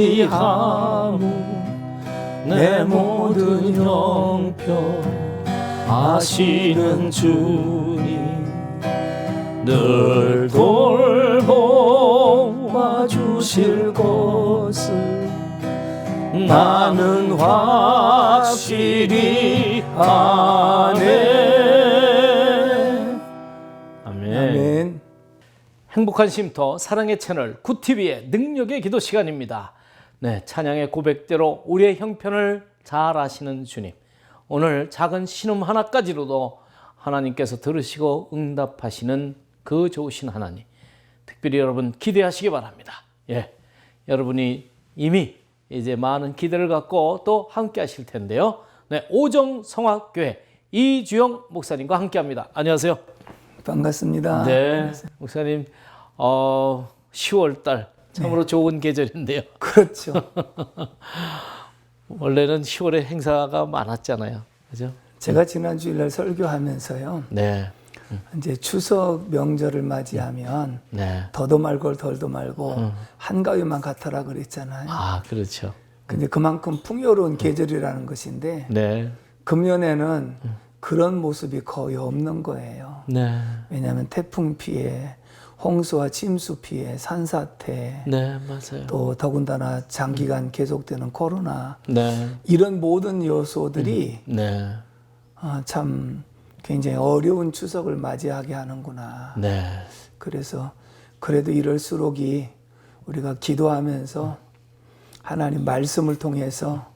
또 의지하무 내 모든 형편 아시는 주님 늘 돌보아 주실 것을 나는 확실히 아네 아멘. 아멘. 행복한 쉼터 사랑의 채널 굿TV의 능력의 기도 시간입니다. 네, 찬양의 고백대로 우리의 형편을 잘 아시는 주님. 오늘 작은 신음 하나까지로도 하나님께서 들으시고 응답하시는 그 좋으신 하나님. 특별히 여러분 기대하시기 바랍니다. 예. 여러분이 이미 이제 많은 기대를 갖고 또 함께 하실 텐데요. 네, 오정 성화교회 이주영 목사님과 함께 합니다. 안녕하세요. 반갑습니다. 네, 목사님, 어, 10월 달 참으로 좋은 계절인데요. 그렇죠. 원래는 10월에 행사가 많았잖아요. 그죠? 제가 지난 주일날 설교하면서요. 네, 이제 추석 명절을 맞이하면 네. 더도 말고 덜도 말고 한가위만 같아라 그랬잖아요. 아, 그렇죠. 근데 그만큼 풍요로운 계절이라는 것인데 네, 금년에는 그런 모습이 거의 없는 거예요. 네, 왜냐하면 태풍 피해, 홍수와 침수 피해, 산사태, 네, 맞아요. 또 더군다나 장기간 계속되는 코로나 네, 이런 모든 요소들이 네, 아, 참 굉장히 어려운 추석을 맞이하게 하는구나. 네, 그래서 그래도 이럴수록이 우리가 기도하면서 하나님 말씀을 통해서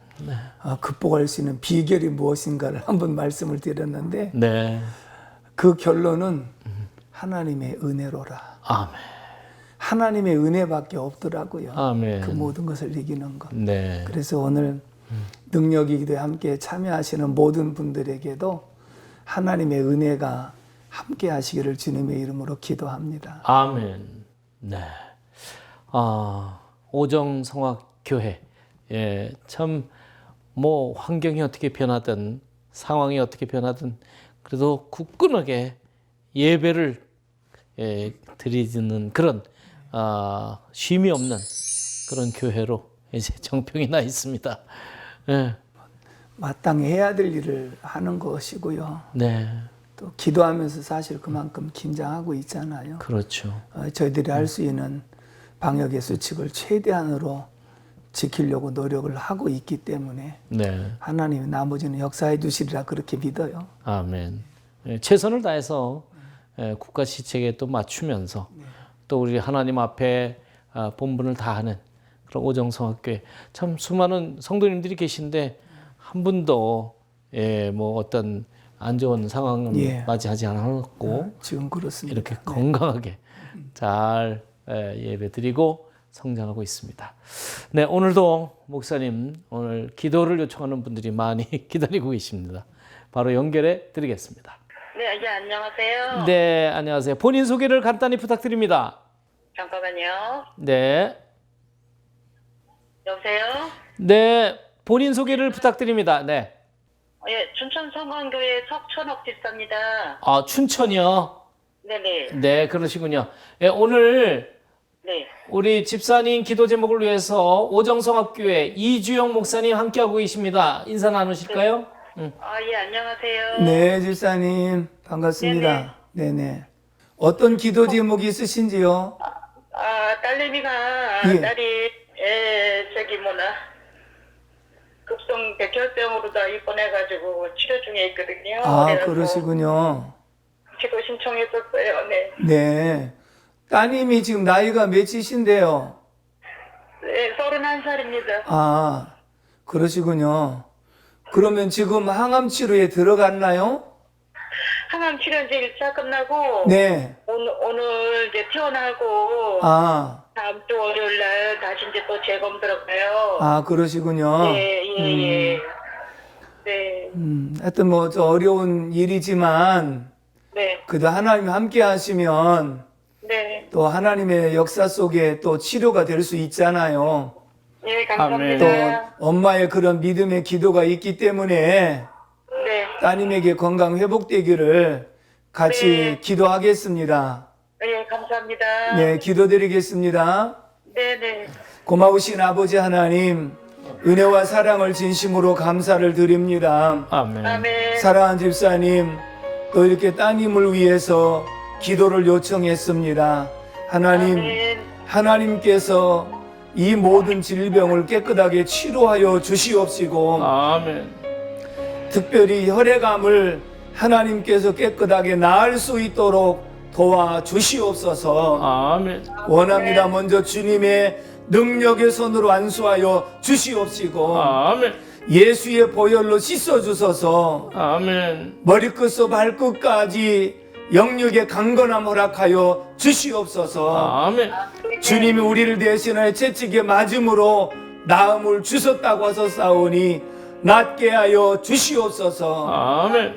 어, 극복할 수 있는 비결이 무엇인가를 한번 말씀을 드렸는데 네. 그 결론은 하나님의 은혜로라. 아멘, 하나님의 은혜밖에 없더라고요. 아멘. 그 모든 것을 이기는 것. 네, 그래서 오늘 능력이 기도에 함께 참여하시는 모든 분들에게도 하나님의 은혜가 함께 하시기를 주님의 이름으로 기도합니다. 아멘. 네. 아, 오정 성악 교회. 예, 참, 뭐, 환경이 어떻게 변하든, 상황이 어떻게 변하든, 그래도 굳건하게 예배를 예, 드리는 그런, 아, 쉼이 없는 그런 교회로 이제 정평이 나 있습니다. 예, 마땅히 해야 될 일을 하는 것이고요. 네, 또 기도하면서 사실 그만큼 긴장하고 있잖아요. 그렇죠. 어, 저희들이 할 수 있는 방역의 수칙을 최대한으로 지키려고 노력을 하고 있기 때문에 네. 하나님이 나머지는 역사해 주시리라 그렇게 믿어요. 아멘. 예, 최선을 다해서 예, 국가 시책에 또 맞추면서 또 우리 하나님 앞에 아, 본분을 다하는 그런 오정성학교에 참 수많은 성도님들이 계신데 한 분도 예, 뭐 어떤 안 좋은 상황을 예. 맞이하지 않았고 지금 그렇습니다. 이렇게 건강하게 잘 예, 예배드리고 성장하고 있습니다. 네, 오늘도 목사님 오늘 기도를 요청하는 분들이 많이 기다리고 계십니다. 바로 연결해 드리겠습니다. 네, 예, 안녕하세요. 네, 안녕하세요. 본인 소개를 간단히 부탁드립니다. 잠깐만요. 네. 여보세요? 네, 본인 소개를 부탁드립니다. 네. 어, 예, 춘천 성광교회 석천옥 집사입니다. 아, 춘천이요. 네네. 네, 그러시군요. 예, 오늘 네. 우리 집사님 기도 제목을 위해서 오정성합교회 이주영 목사님 함께하고 계십니다. 인사 나누실까요? 응. 아, 예, 안녕하세요. 네, 집사님 반갑습니다. 네네. 어떤 기도 제목이 있으신지요? 아, 딸내미가, 예. 딸이, 에, 저기 뭐나, 급성 백혈병으로 다 입원해가지고 치료 중에 있거든요. 아, 그래갖고 그러시군요. 기도 신청했었어요. 네. 네. 따님이 지금 나이가 몇이신데요? 네, 31살입니다. 아, 그러시군요. 그러면 지금 항암 치료에 들어갔나요? 항암 치료 이제 1차 끝나고, 네. 오늘, 오늘 이제 퇴원하고, 아, 다음 주 월요일 날 다시 이제 또 재검 들어가요. 아, 그러시군요. 예, 예, 예. 네, 음, 하여튼 뭐, 저 어려운 일이지만, 네, 그래도 하나님 함께 하시면, 네. 또 하나님의 역사 속에 또 치료가 될 수 있잖아요. 예, 또 감사합니다. 엄마의 그런 믿음의 기도가 있기 때문에 네, 따님에게 건강 회복되기를 같이 네. 기도하겠습니다. 예, 네, 감사합니다. 네, 기도드리겠습니다. 네 네. 고마우신 아버지 하나님, 은혜와 사랑을 진심으로 감사를 드립니다. 아멘. 아멘. 사랑하는 집사님, 또 이렇게 따님을 위해서 기도를 요청했습니다. 하나님, 아멘. 하나님께서 이 모든 질병을 깨끗하게 치료하여 주시옵시고, 아멘. 특별히 혈액암을 하나님께서 깨끗하게 나을 수 있도록 도와 주시옵소서. 아멘. 원합니다. 먼저 주님의 능력의 손으로 안수하여 주시옵시고, 아멘. 예수의 보혈로 씻어 주소서. 아멘. 머리끝서 발끝까지 영육의 강건함 허락하여 주시옵소서. 아멘. 주님이 우리를 대신하여 채찍에 맞음으로 나음을 주셨다고 하셨사오니 낫게 하여 주시옵소서. 아멘.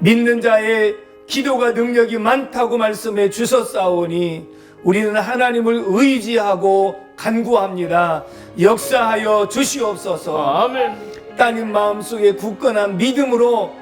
믿는 자의 기도가 능력이 많다고 말씀해 주셨사오니 우리는 하나님을 의지하고 간구합니다. 역사하여 주시옵소서. 아멘. 따님 마음속에 굳건한 믿음으로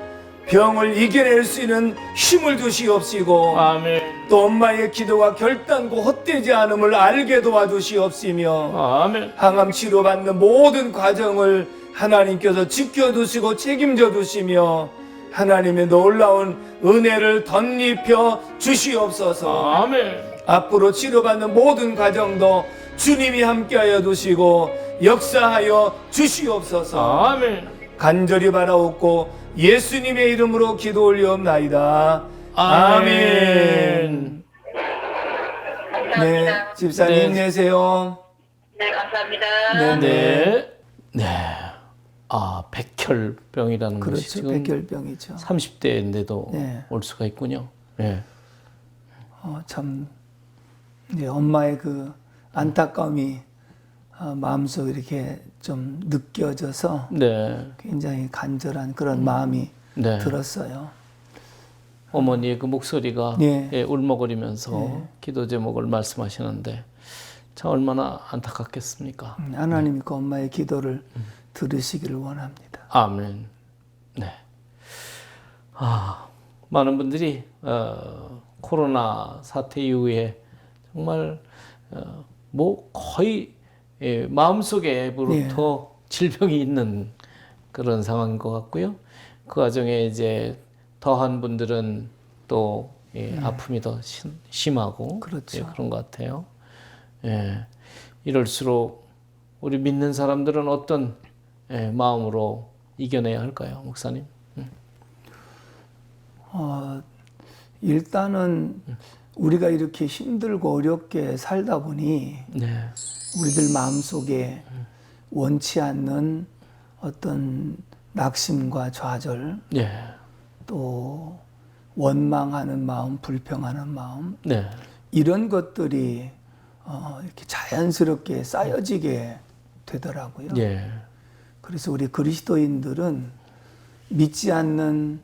병을 이겨낼 수 있는 힘을 주시옵시고 아멘. 또 엄마의 기도가 결단고 헛되지 않음을 알게 도와주시옵시며 아멘. 항암 치료받는 모든 과정을 하나님께서 지켜두시고 책임져 두시며 하나님의 놀라운 은혜를 덧입혀 주시옵소서 아멘. 앞으로 치료받는 모든 과정도 주님이 함께하여 두시고 역사하여 주시옵소서 아멘. 간절히 바라옵고 예수님의 이름으로 기도 올리옵나이다. 아멘. 아멘. 감사합니다. 네, 집사님 네. 힘내세요. 네, 감사합니다. 네. 네. 네. 아, 백혈병이라는 것이 그렇죠. 지금 백혈병이죠. 30대인데도 네. 올 수가 있군요. 네. 어, 참 이제 엄마의 그 안타까움이 어, 마음속에 이렇게 좀 느껴져서 네. 굉장히 간절한 그런 마음이 네. 들었어요. 어머니의 그 목소리가 예. 예, 울먹거리면서 기도 제목을 말씀하시는데 참 얼마나 안타깝겠습니까? 음, 하나님이 그 엄마의 기도를 들으시기를 원합니다. 아멘. 네. 아, 많은 분들이 어, 코로나 사태 이후에 정말 어, 뭐 거의 예, 마음속에부터 질병이 있는 그런 상황인 것 같고요. 그 와중에 이제 더한 분들은 또 예, 아픔이 더 심, 심하고 그렇죠. 예, 그런 것 같아요. 예, 이럴수록 우리 믿는 사람들은 어떤 예, 마음으로 이겨내야 할까요, 목사님? 어, 일단은 우리가 이렇게 힘들고 어렵게 살다 보니 네, 우리들 마음속에 원치 않는 어떤 낙심과 좌절 네, 또 원망하는 마음, 불평하는 마음 네, 이런 것들이 어, 이렇게 자연스럽게 쌓여지게 되더라고요. 예, 그래서 우리 그리스도인들은 믿지 않는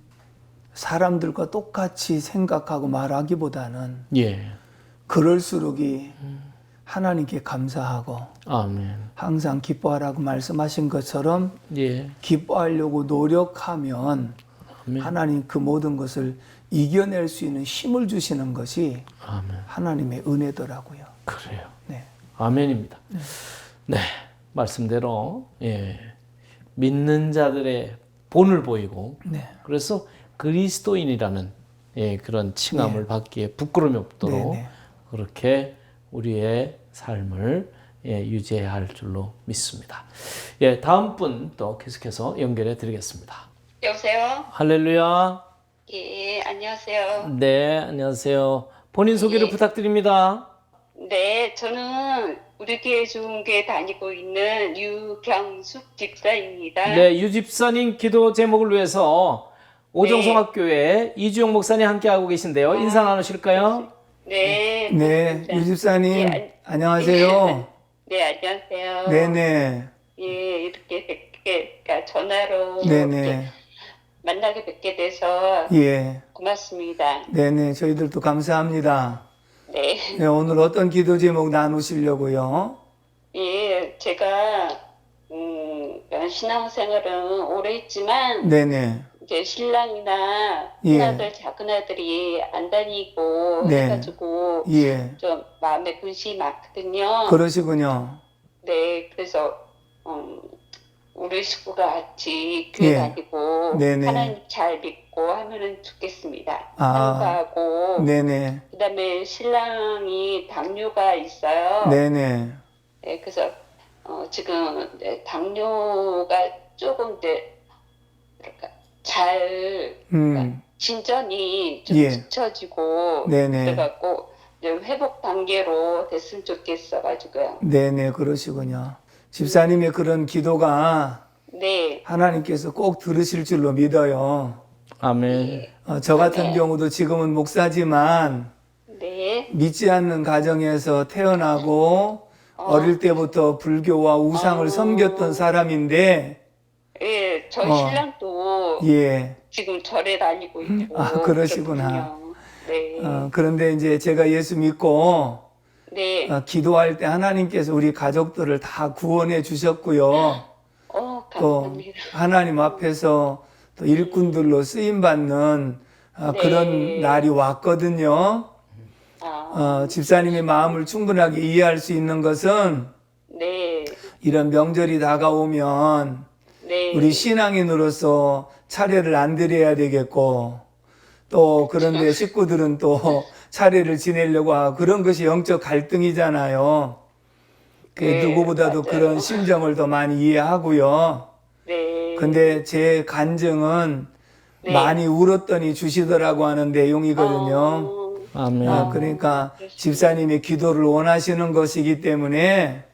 사람들과 똑같이 생각하고 말하기보다는 예, 그럴수록이 하나님께 감사하고 아멘, 항상 기뻐하라고 말씀하신 것처럼 예, 기뻐하려고 노력하면 아멘, 하나님 그 모든 것을 이겨낼 수 있는 힘을 주시는 것이 아멘. 하나님의 은혜더라고요. 그래요. 네. 아멘입니다. 네, 말씀대로 예, 믿는 자들의 본을 보이고 네. 그래서 그리스도인이라는 예, 그런 칭함을 받기에 부끄러움이 없도록 네, 네. 그렇게 우리의 삶을 예, 유지해야 할 줄로 믿습니다. 예, 다음 분 또 계속해서 연결해 드리겠습니다. 여보세요? 할렐루야. 예, 안녕하세요. 네, 안녕하세요. 본인 소개를 예. 부탁드립니다. 네, 저는 우리 교회 중교에 다니고 있는 유경숙 집사입니다. 네, 유 집사님 기도 제목을 위해서 오정성학교에 이주영 목사님 함께하고 계신데요. 인사 나누실까요? 네. 네, 유 집사님 예, 안녕하세요. 네, 안녕하세요. 네네. 예, 이렇게 뵙게, 그러니까 전화로 네네. 이렇게 만나게 뵙게 돼서 예. 고맙습니다. 네네. 저희들도 감사합니다. 네. 네, 오늘 어떤 기도 제목 나누시려고요? 예, 제가, 음, 신앙생활은 오래 했지만, 네네. 이제 신랑이나 예. 큰아들, 작은 아들이 안 다니고 네. 해가지고 예. 좀 마음에 근심이 많거든요. 그러시군요. 네, 그래서 음, 우리 식구가 같이 교회 예. 다니고 네네. 하나님 잘 믿고 하면은 좋겠습니다. 아. 한가하고 네네. 그다음에 신랑이 당뇨가 있어요. 네네. 네, 그래서 어, 지금 네, 당뇨가 조금 이제 그러니까 잘 음. 진전이 좀 예. 네네. 그래갖고 이제 회복 단계로 됐으면 좋겠어가지고요. 네네. 그러시군요. 집사님의 그런 기도가 네, 하나님께서 꼭 들으실 줄로 믿어요. 아멘. 어, 저 같은 네. 경우도 지금은 목사지만 네, 믿지 않는 가정에서 태어나고 어 릴 때부터 불교와 우상을 어. 섬겼던 사람인데, 예, 저희 어. 신랑도 예. 지금 절에 다니고 있고 아, 그러시구나. 네, 어, 그런데 이제 제가 예수 믿고 네, 어, 기도할 때 하나님께서 우리 가족들을 다 구원해 주셨고요. 어, 또. 하나님 앞에서 또 일꾼들로 쓰임 받는 어, 네. 그런 날이 왔거든요. 아, 어, 집사님의 마음을 충분하게 이해할 수 있는 것은 네, 이런 명절이 다가오면 네, 우리 신앙인으로서 차례를 안 드려야 되겠고 또 그런데 식구들은 또 차례를 지내려고 하고 그런 것이 영적 갈등이잖아요. 그 네, 누구보다도 맞아요. 그런 심정을 더 많이 이해하고요. 네, 근데 제 간증은 네. 많이 울었더니 주시더라고 하는 내용이거든요. 어, 아멘. 아, 그러니까 집사님의 기도를 원하시는 것이기 때문에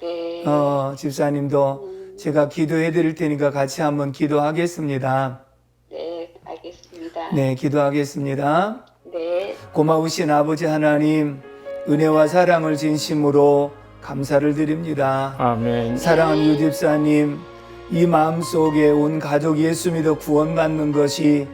네, 어, 집사님도 제가 기도해 드릴 테니까 같이 한번 기도하겠습니다. 네, 알겠습니다. 네, 기도하겠습니다. 네, 고마우신 아버지 하나님, 은혜와 사랑을 진심으로 감사를 드립니다. 아멘. 사랑하는 유집사님, 이 마음 속에 온 가족 예수 믿어 구원받는 것이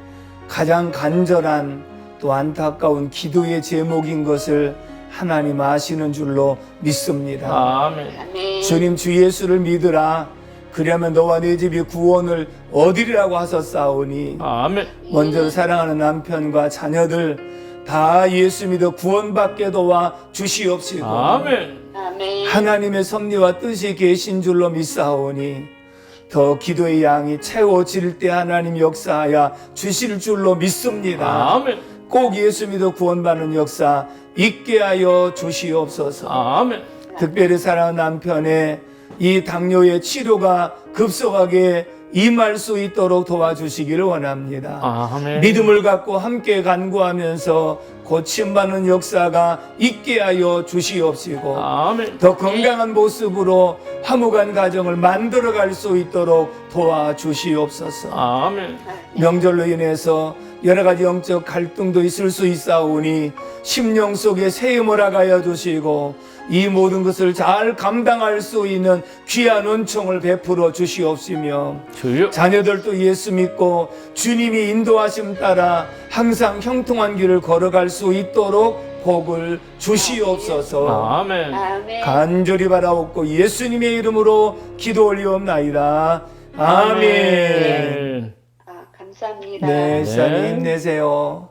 가장 간절한 또 안타까운 기도의 제목인 것을 하나님 아시는 줄로 믿습니다. 아멘. 아멘. 주님 주 예수를 믿으라. 그러면 너와 네 집이 구원을 얻으리라고 하셨사오니 아멘. 먼저 사랑하는 남편과 자녀들 다 예수 믿어 구원받게 도와 주시옵시고 아멘. 아멘. 하나님의 섭리와 뜻이 계신 줄로 믿사오니 더 기도의 양이 채워질 때 하나님 역사하여 주실 줄로 믿습니다. 아멘. 꼭 예수 믿어 구원받는 역사 있게 하여 주시옵소서. 아멘. 특별히 사랑하는 남편의 이 당뇨의 치료가 급속하게 임할 수 있도록 도와주시기를 원합니다. 아멘. 믿음을 갖고 함께 간구하면서 고침받는 역사가 있게 하여 주시옵시고 아멘. 더 건강한 모습으로 화목한 가정을 만들어갈 수 있도록 도와주시옵소서. 아멘. 명절로 인해서 여러 가지 영적 갈등도 있을 수 있사오니 심령 속에 세임을 하여 주시고 이 모든 것을 잘 감당할 수 있는 귀한 은총을 베풀어 주시옵시며 주여. 자녀들도 예수 믿고 주님이 인도하심 따라 항상 형통한 길을 걸어갈 수 있도록 복을 주시옵소서. 아멘. 아멘. 간절히 바라옵고 예수님의 이름으로 기도 올리옵나이다. 아멘. 아멘. 아, 감사합니다. 네, 시사님 네. 힘내세요.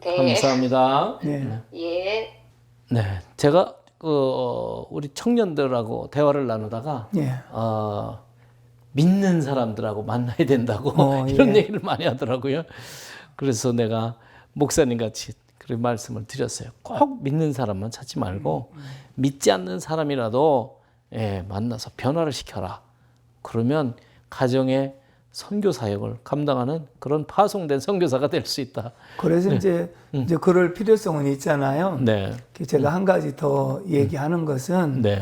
네. 감사합니다. 네. 예. 네, 제가 그 어, 우리 청년들하고 대화를 나누다가 예. 어, 믿는 사람들하고 만나야 된다고 어, 이런 예. 얘기를 많이 하더라고요. 그래서 내가 목사님 같이 그런 말씀을 드렸어요. 꼭 믿는 사람만 찾지 말고 믿지 않는 사람이라도 예, 만나서 변화를 시켜라. 그러면 가정의 선교 사역을 감당하는 그런 파송된 선교사가 될 수 있다. 그래서 이제 이제 그럴 필요성은 있잖아요. 네, 제가 한 가지 더 얘기하는 것은 네,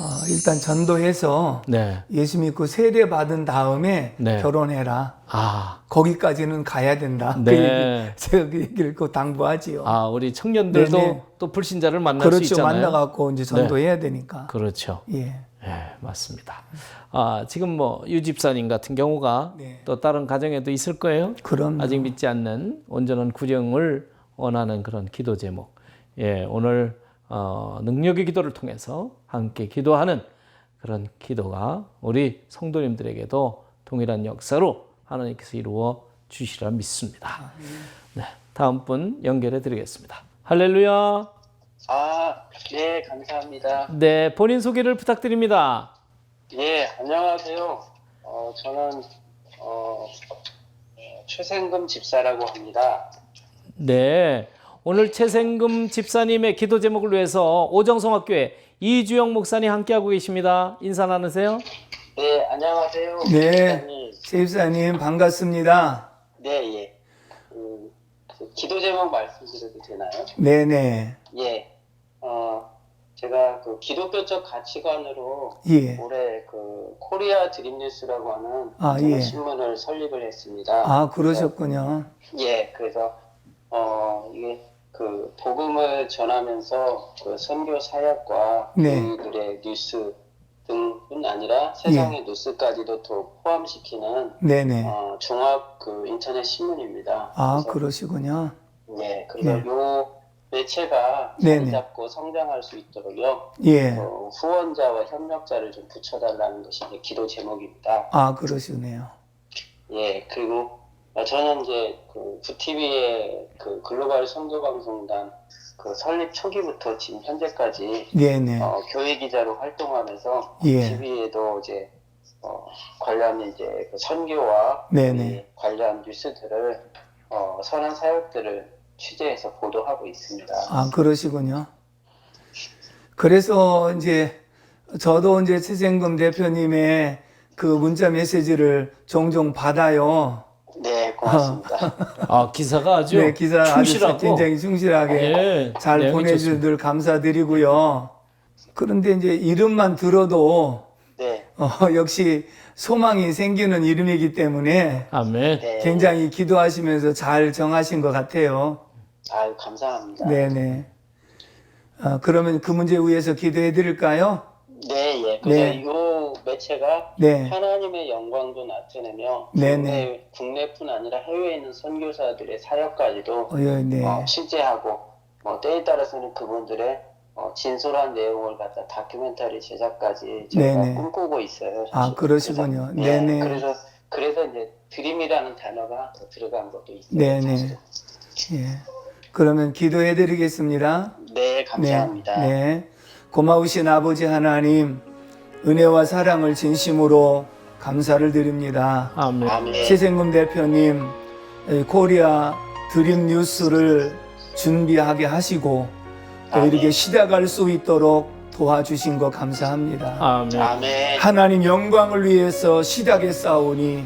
어, 일단 전도해서 네. 예수 믿고 세례 받은 다음에 네. 결혼해라. 아, 거기까지는 가야 된다. 그 네. 얘기, 제가 그 얘기를 꼭 당부하지요. 아 우리 청년들도 네네. 또 불신자를 만날 수 그렇죠. 있잖아요. 네. 만나 갖고 이제 전도해야 되니까. 그렇죠. 예. 예, 맞습니다. 아, 지금 뭐 유집사님 같은 경우가 네. 또 다른 가정에도 있을 거예요. 그럼 아직 믿지 않는 온전한 구령을 원하는 그런 기도 제목. 예, 오늘 어, 능력의 기도를 통해서 함께 기도하는 그런 기도가 우리 성도님들에게도 동일한 역사로 하나님께서 이루어 주시라 믿습니다. 네, 다음 분 연결해 드리겠습니다. 할렐루야. 아, 네, 감사합니다. 네, 본인 소개를 부탁드립니다. 예, 안녕하세요. 어, 저는, 어, 어, 최생금 집사라고 합니다. 네. 오늘 최생금 집사님의 기도 제목을 위해서 오정성학교에 이주영 목사님 함께하고 계십니다. 인사 나누세요. 네, 안녕하세요. 네. 집사님. 세입사님 반갑습니다. 네, 예. 그, 그 기도 제목 말씀드려도 되나요? 네네. 예. 어, 제가 그 기독교적 가치관으로 예. 올해 그 코리아 드림뉴스라고 하는 아, 예. 신문을 설립을 했습니다. 아 그러셨군요. 예, 그래서 어 이게 그 복음을 전하면서 그 선교 사역과 네. 우리들의 뉴스 등뿐 아니라 세상의 뉴스까지도 또 포함시키는 네네. 어, 종합 그 인터넷 신문입니다. 아 그래서, 그러시군요. 예, 그래서 예. 요 매체가 네네. 잡고 성장할 수 있도록요. 예. 어, 후원자와 협력자를 좀 붙여달라는 것이 이제 기도 제목입니다. 아 그러시네요. 예, 그리고 어, 저는 이제 그 구TV의 그 글로벌 선교 방송단 그 설립 초기부터 지금 현재까지 네네. 어, 교회 기자로 활동하면서 예. TV에도 이제 어, 관련 이제 그 선교와 네네. 이 관련 뉴스들을 어, 선한 사역들을 취재해서 보도하고 있습니다. 아 그러시군요. 그래서 이제 저도 이제 최생금 대표님의 그 문자 메시지를 종종 받아요. 네, 고맙습니다. 아, 기사가 아주 네, 기사 충실하고 아주 굉장히 충실하게 예, 잘 내용이 보내주들 감사드리고요. 그런데 이제 이름만 들어도 네, 어, 역시 소망이 생기는 이름이기 때문에 아멘. 네. 굉장히 기도하시면서 잘 정하신 것 같아요. 아유, 감사합니다. 네네. 어, 그러면 그 문제 위해서 기도해 드릴까요? 네, 예. 그래서 네. 이 매체가 네. 하나님의 영광도 나타내며 네 네. 국내, 국내뿐 아니라 해외에 있는 선교사들의 사역까지도 어, 예, 네. 어, 실제하고 뭐 때에 따라서는 그분들의 어, 진솔한 내용을 갖다 다큐멘터리 제작까지 네네. 꿈꾸고 있어요. 아, 사실. 그러시군요. 그래서, 예, 네네. 그래서 그래서 이제 드림이라는 단어가 더 들어간 것도 있어요. 네네. 사실은. 예. 그러면 기도해 드리겠습니다. 네, 감사합니다. 네, 네. 고마우신 아버지 하나님, 은혜와 사랑을 진심으로 감사를 드립니다. 아멘. 아멘. 최생금 대표님, 이 코리아 드림 뉴스를 준비하게 하시고 또 아멘. 이렇게 시작할 수 있도록 도와주신 거 감사합니다. 아멘. 아멘. 하나님 영광을 위해서 시작에 싸우니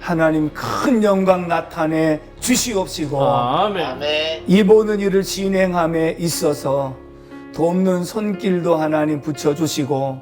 하나님 큰 영광 나타내 주시옵시고 아멘. 아멘. 이 모든 일을 진행함에 있어서 돕는 손길도 하나님 붙여주시고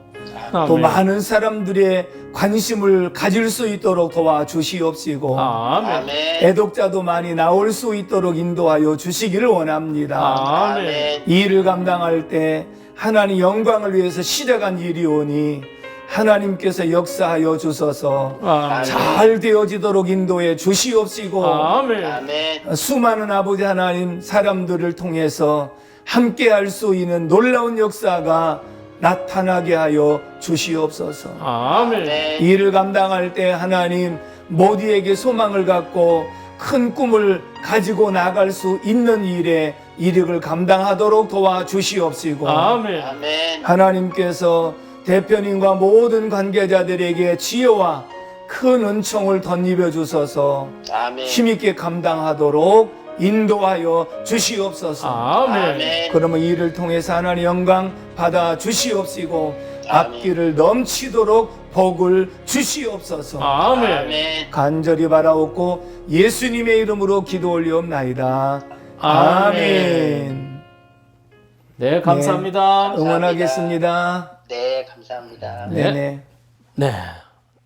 또 아멘. 많은 사람들의 관심을 가질 수 있도록 도와주시옵시고 아멘. 아멘. 애독자도 많이 나올 수 있도록 인도하여 주시기를 원합니다. 아멘. 이 일을 감당할 때 하나님 영광을 위해서 시작한 일이오니 하나님께서 역사하여 주셔서 아멘. 잘 되어지도록 인도해 주시옵시고 아멘. 아멘. 수많은 아버지 하나님 사람들을 통해서 함께 할 수 있는 놀라운 역사가 나타나게 하여 주시옵소서. 아멘. 이 일을 감당할 때 하나님 모두에게 소망을 갖고 큰 꿈을 가지고 나갈 수 있는 일에 이력을 감당하도록 도와주시옵시고 아멘. 아멘. 하나님께서 대표님과 모든 관계자들에게 지혜와 큰 은총을 덧입혀 아멘. 힘있게 감당하도록 인도하여 주시옵소서. 아멘. 아멘. 그러면 이 일을 통해서 하나님 영광 받아 주시옵시고. 앞길을 넘치도록 복을 주시옵소서. 아멘. 아멘. 간절히 바라옵고 예수님의 이름으로 기도 올리옵나이다. 아멘. 아멘. 네, 감사합니다. 응원하겠습니다. 네, 감사합니다. 네. 네네. 네.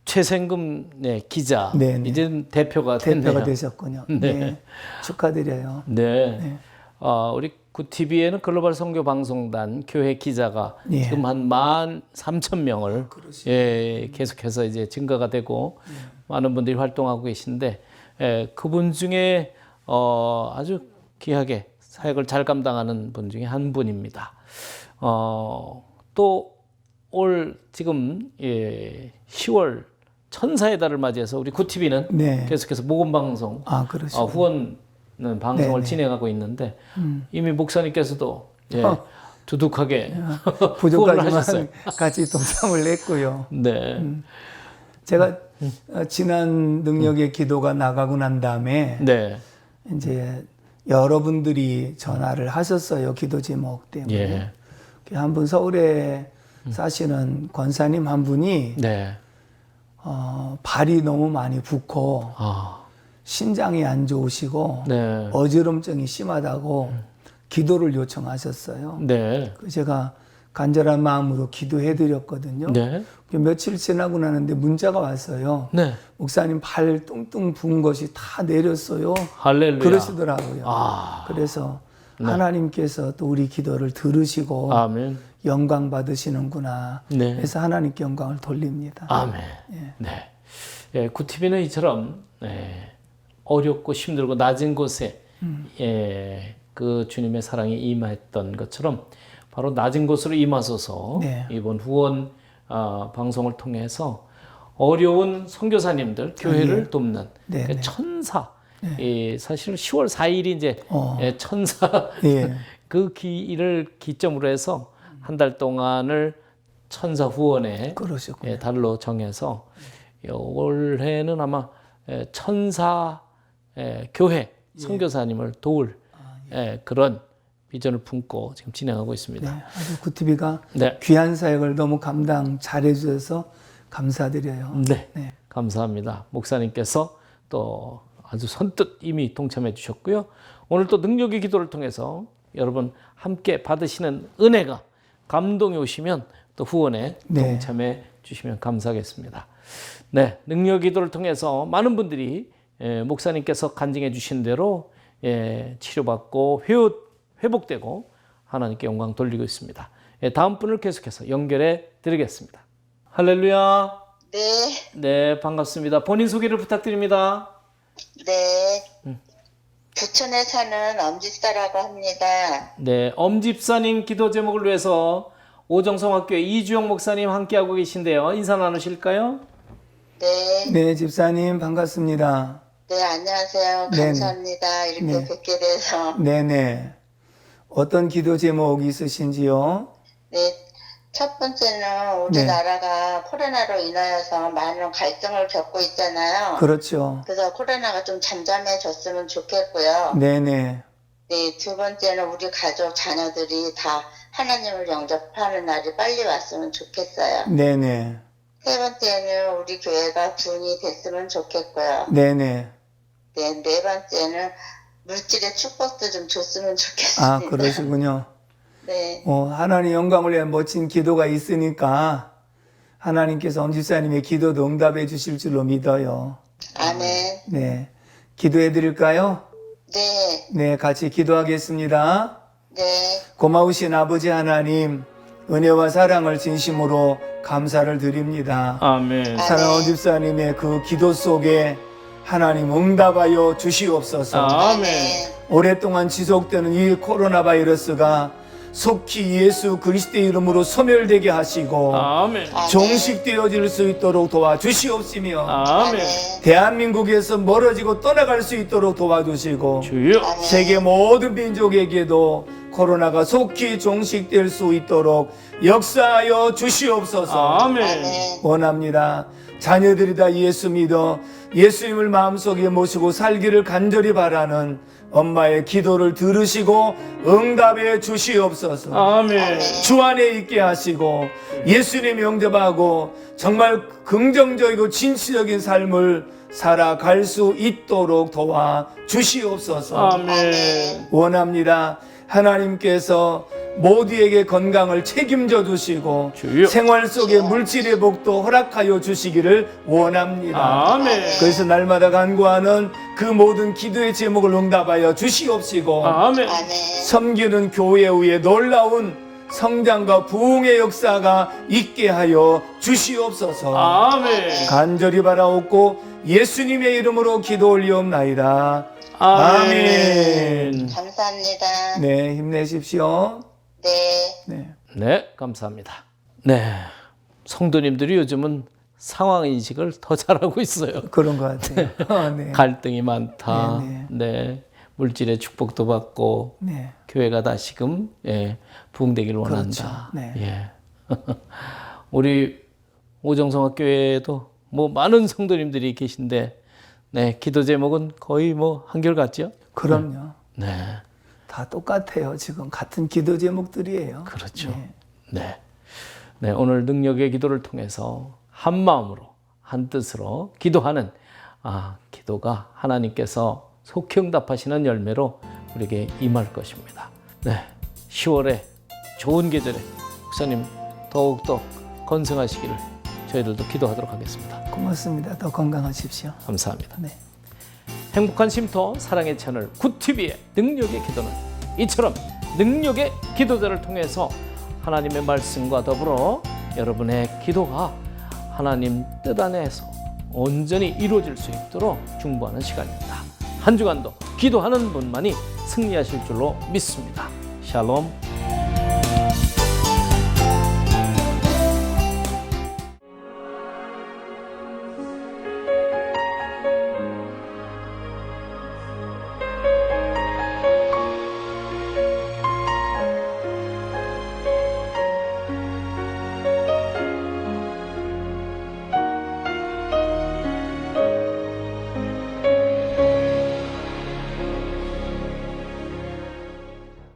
최생금 네, 기자. 네네. 이제 대표가 됐네요. 대표가 되셨군요. 네. 네. 축하드려요. 네. 어, 우리 구TV에는 글로벌 선교 방송단 교회 기자가 예. 지금 한만 삼천 명을 예, 계속해서 이제 증가가 되고 많은 분들이 활동하고 계신데 예, 그분 중에 어, 아주 귀하게 사역을 잘 감당하는 분 중에 한 분입니다. 어, 또 올 지금 예, 10월 천사의 달을 맞이해서 우리 구티비는 네. 계속해서 모금 방송 아. 어, 후원 방송을 네, 네. 진행하고 있는데 이미 목사님께서도 예, 어. 두둑하게 하셨어요. 부족하지만 같이 동참을 했고요. 네, 제가 어, 지난 능력의 기도가 나가고 난 다음에 네, 이제 여러분들이 전화를 하셨어요. 기도 제목 때문에. 예, 한분 서울에 사시는 권사님 한 분이 네, 어, 발이 너무 많이 붓고 아, 신장이 안 좋으시고 네, 어지럼증이 심하다고 기도를 요청하셨어요. 네, 그 제가 간절한 마음으로 기도해 드렸거든요. 네, 며칠 지나고 나는데 문자가 왔어요. 네, 목사님 발 뚱뚱 부은 것이 다 내렸어요. 할렐루야. 그러시더라고요. 아. 그래서 하나님께서 또 우리 기도를 들으시고 아멘, 영광 받으시는구나. 네. 그래서 하나님께 영광을 돌립니다. 아멘. 네, 예, 구티비는 이처럼 예, 어렵고 힘들고 낮은 곳에 예, 그 주님의 사랑이 임했던 것처럼 바로 낮은 곳으로 임하소서 네. 이번 후원 아, 방송을 통해서 어려운 선교사님들 교회를 돕는 네, 그 네. 천사 예, 사실 10월 4일이 이제 어. 예, 천사 예. 그 기일을 기점으로 해서 한 달 동안을 천사 후원에 그러셨군요. 예, 달로 정해서 올해는 아마 예, 천사 예, 교회 선교사님을 도울 예, 그런 비전을 품고 지금 진행하고 네, 있습니다. 아주 구티비가 네, 귀한 사역을 너무 감당 잘해 주셔서 감사드려요. 네, 네. 감사합니다. 목사님께서 또 아주 선뜻 이미 동참해 주셨고요. 오늘 또 능력의 기도를 통해서 여러분 함께 받으시는 은혜가 감동이 오시면 또 후원에 네. 동참해 주시면 감사하겠습니다. 네, 능력 기도를 통해서 많은 분들이 예, 목사님께서 간증해 주신 대로 예, 치료받고 회복, 회복되고 하나님께 영광 돌리고 있습니다. 예, 다음 분을 계속해서 연결해 드리겠습니다. 할렐루야. 네, 네, 반갑습니다. 본인 소개를 부탁드립니다. 네. 부천에 사는 엄지사라고 합니다. 네, 엄집사님 기도 제목을 위해서 오정성학교회 이주영 목사님 함께하고 계신데요. 인사 나누실까요? 네, 네, 집사님 반갑습니다. 네, 안녕하세요. 네네. 감사합니다. 이렇게 네. 뵙게 돼서. 네, 네. 어떤 기도 제목 있으신지요? 네, 첫 번째는 우리나라가 코로나로 인하여서 많은 갈등을 겪고 있잖아요. 그렇죠. 그래서 코로나가 좀 잠잠해졌으면 좋겠고요. 네, 네. 네, 두 번째는 우리 가족, 자녀들이 다 하나님을 영접하는 날이 빨리 왔으면 좋겠어요. 네, 네. 세 번째는 우리 교회가 분이 됐으면 좋겠고요. 네, 네. 네, 네 번째는 물질의 축복도 좀 줬으면 좋겠습니다. 아, 그러시군요. 네, 어, 하나님 영광을 위한 멋진 기도가 있으니까 하나님께서 엄집사님의 기도도 응답해 주실 줄로 믿어요. 아멘. 네. 기도해 드릴까요? 네, 네, 같이 기도하겠습니다. 네, 고마우신 아버지 하나님, 은혜와 사랑을 진심으로 감사를 드립니다. 아멘. 사랑하는 집사님의 그 기도 속에 하나님 응답하여 주시옵소서. 아멘. 오랫동안 지속되는 이 코로나 바이러스가 속히 예수 그리스도의 이름으로 소멸되게 하시고 아멘. 종식되어질 수 있도록 도와주시옵시며 아멘. 대한민국에서 멀어지고 떠나갈 수 있도록 도와주시고 주여. 세계 모든 민족에게도 코로나가 속히 종식될 수 있도록 역사하여 주시옵소서. 아멘. 아멘. 원합니다. 자녀들이 다 예수 믿어 예수님을 마음속에 모시고 살기를 간절히 바라는 엄마의 기도를 들으시고 응답해 주시옵소서. 아멘. 주 안에 있게 하시고 예수님 영접하고 정말 긍정적이고 진취적인 삶을 살아갈 수 있도록 도와 주시옵소서. 아멘. 원합니다. 하나님께서 모두에게 건강을 책임져 주시고 주여. 생활 속에 물질의 복도 허락하여 주시기를 원합니다. 아멘. 그래서 날마다 간구하는 그 모든 기도의 제목을 응답하여 주시옵시고 아멘. 섬기는 교회 위에 놀라운 성장과 부흥의 역사가 있게 하여 주시옵소서. 아멘. 간절히 바라옵고 예수님의 이름으로 기도 올리옵나이다. 아멘. 감사합니다. 네, 힘내십시오. 네, 네. 네, 감사합니다. 네. 성도님들이 요즘은 상황 인식을 더 잘하고 있어요. 그런 것 같아요. 어, 네. 갈등이 많다. 네, 네, 물질의 축복도 받고 네. 교회가 다시금 예, 부흥되기를 원한다. 그렇죠. 네. 예. 우리 오정성학교에도 뭐 많은 성도님들이 계신데 네, 기도 제목은 거의 뭐 한결같죠? 그럼요. 네. 다 똑같아요. 지금 같은 기도 제목들이에요. 그렇죠. 네. 네. 네, 오늘 능력의 기도를 통해서 한 마음으로 한 뜻으로 기도하는 아, 기도가 하나님께서 속형답하시는 열매로 우리에게 임할 것입니다. 네. 10월에 좋은 계절에 목사님 더욱더 건승하시기를 저희들도 기도하도록 하겠습니다. 고맙습니다. 더 건강하십시오. 감사합니다. 네. 행복한 쉼터 사랑의 채널 굿TV의 능력의 기도는 이처럼 능력의 기도자를 통해서 하나님의 말씀과 더불어 여러분의 기도가 하나님 뜻 안에서 온전히 이루어질 수 있도록 중보하는 시간입니다. 한 주간도 기도하는 분만이 승리하실 줄로 믿습니다. 샬롬